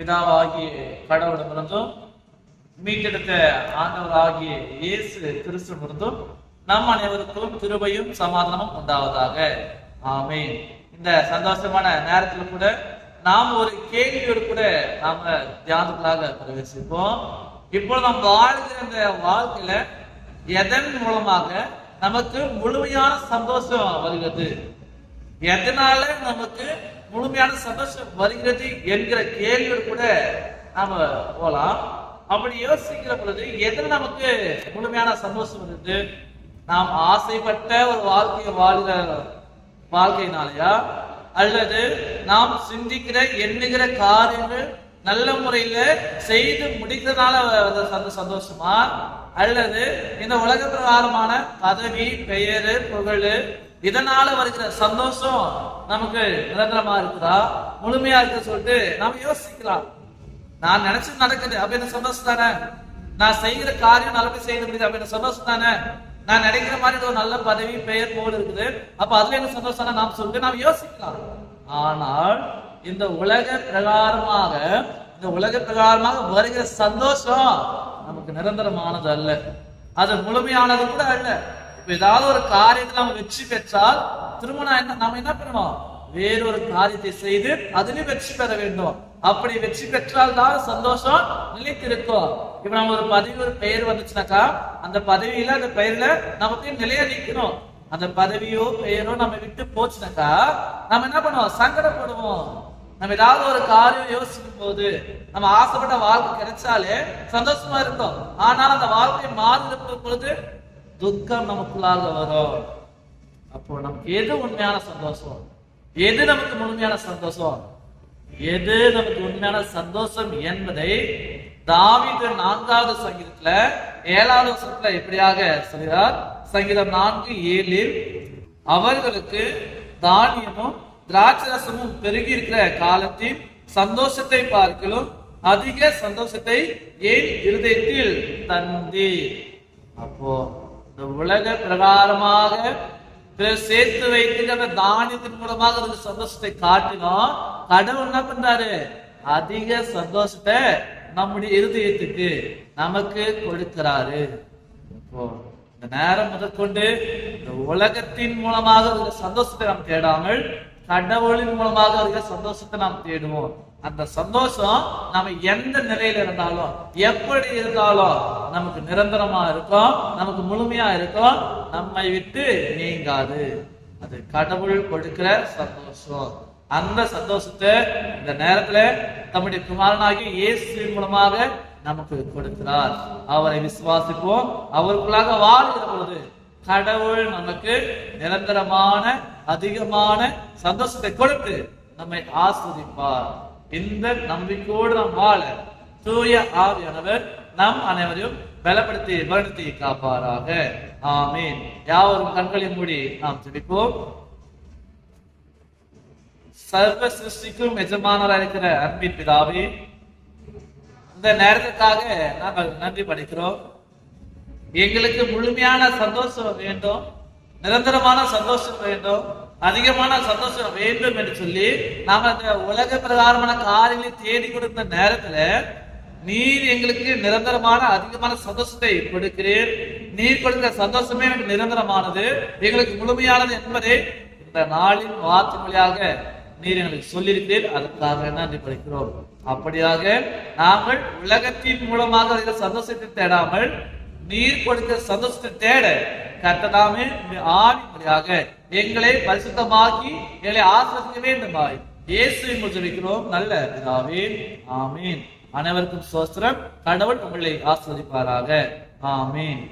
பிதாவாகிய கடவுளிடமிருந்தும் மீட்டெடுத்த ஆண்டவராகிய இயேசு கிறிஸ்துவிலிருந்தும் நம் அனைவருக்கும் கிருபையும் சமாதானமும் உண்டாவதாக. ஆமென். இந்த சந்தோஷமான நேரத்துல கூட நாம் ஒரு கேள்வியோடு கூட நாம தியானங்களாக பிரவேசிப்போம். இப்போ நாம் வாழ்கிற இந்த வாழ்க்கையில எதன் மூலமாக நமக்கு முழுமையான சந்தோஷம் வருகிறது? எதனால நமக்கு முழுமையான சந்தோஷம் வருகிறது என்கிற கேள்வியோடு கூட நாம போலாம். அப்படி யோசிக்கிற பொழுது எதில் நமக்கு முழுமையான சந்தோஷம் வருது? நாம் ஆசைப்பட்ட ஒரு வாழ்க்கையை வாழ்கிற வாழ்க்கையினாலயா? அல்லது நாம் சிந்திக்கிற எண்ணுகிற காரியங்கள் நல்ல முறையில செய்து முடிக்கிறதுனால அந்த சந்தோஷமா? அல்லது இந்த உலக பிரகாரமான பதவி பெயர் புகழ் இதனால வருகிற சந்தோஷம் நமக்கு நிரந்தரமா இருக்குதா? முழுமையா இருக்க சொல்லிட்டு நாம யோசிக்கலாம். நான் நினைச்சது நடக்குது. அப்படின்னு சந்தோஷம் தானே? நான் செய்கிற காரியம் நல்லபடி செய்ய முடியுது. அப்படின்னு சந்தோஷம் தானே? நான் நினைக்கிற மாதிரி ஒரு நல்ல பதவி பெயர் போல் இருக்குது. அப்ப அதுல என்ன சந்தோஷம் நாம் சொல்லிட்டு நாம் யோசிக்கலாம். ஆனால் இந்த உலக பிரகாரமாக இந்த உலக பிரகாரமாக வருகிற சந்தோஷம் நமக்கு நிரந்தரமானது அல்ல. அது முழுமையானது கூட அல்ல. இப்ப ஏதாவது ஒரு காரியத்தில் நம்ம வெற்றி பெற்றால் திரும்ப என்ன நம்ம என்ன பண்ணணும் வேறொரு காரியத்தை செய்து அதிலும் வெற்றி பெற வேண்டும். அப்படி வெற்றி பெற்றால் தான் சந்தோஷம் நிலைத்திருக்கும். இப்ப நம்ம ஒரு பதவி ஒரு பெயர் வந்துச்சுனாக்கா அந்த பதவியில அந்த பெயர்ல நமக்கு நிலையா நிற்கணும் அந்த பதவியோ பெயரோ நம்ம விட்டு போச்சுனாக்கா நம்ம என்ன பண்ணுவோம்? சங்கடப்படுவோம். நம்ம ஏதாவது ஒரு காரியம் யோசிக்கும் போது நம்ம ஆசைப்பட்ட வாழ்க்கை கிடைச்சாலே சந்தோஷமா இருக்கும் ஆனால் அந்த வாழ்க்கை மாறி பொழுது துக்கம் நமக்குள்ளாக வரும். அப்போ நமக்கு எது உண்மையான சந்தோஷம்? எது நமக்கு முழுமையான சந்தோஷம்? எது நமக்கு உண்மையான சந்தோஷம் என்பதை தாவித நான்காவது சங்கீதத்துல ஏழாவது வருஷத்துல எப்படியாக சொல்கிறார்? சங்கீதம் நான்கு ஏழில் அவர்களுக்கு தானியமும் திராட்சரசமும் பெருகி இருக்கிற காலத்தில் சந்தோஷத்தை பார்க்கலும் அதிக சந்தோஷத்தை ஏன் இருதயத்தில் தந்தீர்? அப்போ இந்த உலக பிரகாரமாக பிறர் சேர்த்து வைக்கின்ற தானியத்தின் மூலமாக ஒரு சந்தோஷத்தை காட்டினோம் கடவுள் என்ன பண்றாரு? அதிக சந்தோஷத்தை நம்முடைய இருதயத்துக்கு நமக்கு கொடுக்கிறாரு. இப்போ இந்த நேரம் முதற்கொண்டு இந்த உலகத்தின் மூலமாக இருக்கிற சந்தோஷத்தை நாம் தேடாமல் கடவுளின் மூலமாக இருக்கிற சந்தோஷத்தை நாம் தேடுவோம். அந்த சந்தோஷம் நம்ம எந்த நிலையில இருந்தாலும் எப்படி இருந்தாலும் நமக்கு நிரந்தரமா இருக்கும் நமக்கு முழுமையா இருக்கும் நம்மை விட்டு நீங்காது. அது கடவுள் கொடுக்கிற சந்தோஷம். அந்த சந்தோஷத்தை இந்த நேரத்துல தம்முடைய குமாரனாகி இயேசுவின் மூலமாக நமக்கு கொடுக்கிறார். அவரை விசுவாசிப்போம். அவருக்குள்ளாக வாழ்கிற பொழுது கடவுள் நமக்கு நிரந்தரமான அதிகமான சந்தோஷத்தை கொடுத்து நம்மை ஆஸ்வதிப்பார். இந்த நம்பிக்கையோடு நாம் வாழ தூய ஆவியானவர் நம் அனைவரையும் பலப்படுத்தி வருத்தி காப்பாராக. ஆமீன். யாவரும் கண்களை மூடி நாம் ஜெபிப்போம். சர்வ சிருஷ்டிக்கும் எஜமானராக இருக்கிற அன்பின் பிதாவே இந்த நேரத்துக்காக நாங்கள் நன்றி படிக்கிறோம். எங்களுக்கு முழுமையான சந்தோஷம் வேண்டும். நிரந்தரமான சந்தோஷம் வேண்டும் அதிகமான சந்தோஷம் வேண்டும் என்று சொல்லி நாம இந்த உலக பிரகாரமான காரியங்களை தேடி கொடுத்த நேரத்துல நீர் எங்களுக்கு நிரந்தரமான அதிகமான சந்தோஷத்தை கொடுக்கிறீர். நீர் கொடுக்கிற சந்தோஷமே எனக்கு நிரந்தரமானது. எங்களுக்கு முழுமையானது என்பதை இந்த நாளின் வார்த்தை மொழியாக நீர் எங்களுக்கு சொல்லியிருக்கிறீர். அதுக்காக நன்றி படிக்கிறோம். அப்படியாக நாங்கள் உலகத்தின் மூலமாக சந்தோஷத்தை தேடாமல் நீர் கொடுக்கிற சந்தோஷத்தை தேட கர்த்ததாமே ஆவி வழியாக எங்களை பரிசுத்தமாக்கி எங்களை ஆசிரியக்க வேண்டுமாய். இயேசுவை முஜபிக்கிறோம் நல்ல பிதாவே ஆமீன். அனைவருக்கும் சோஸ்திரம். கடவுள் உங்களை ஆஸ்வதிப்பாராக ஆமீன்.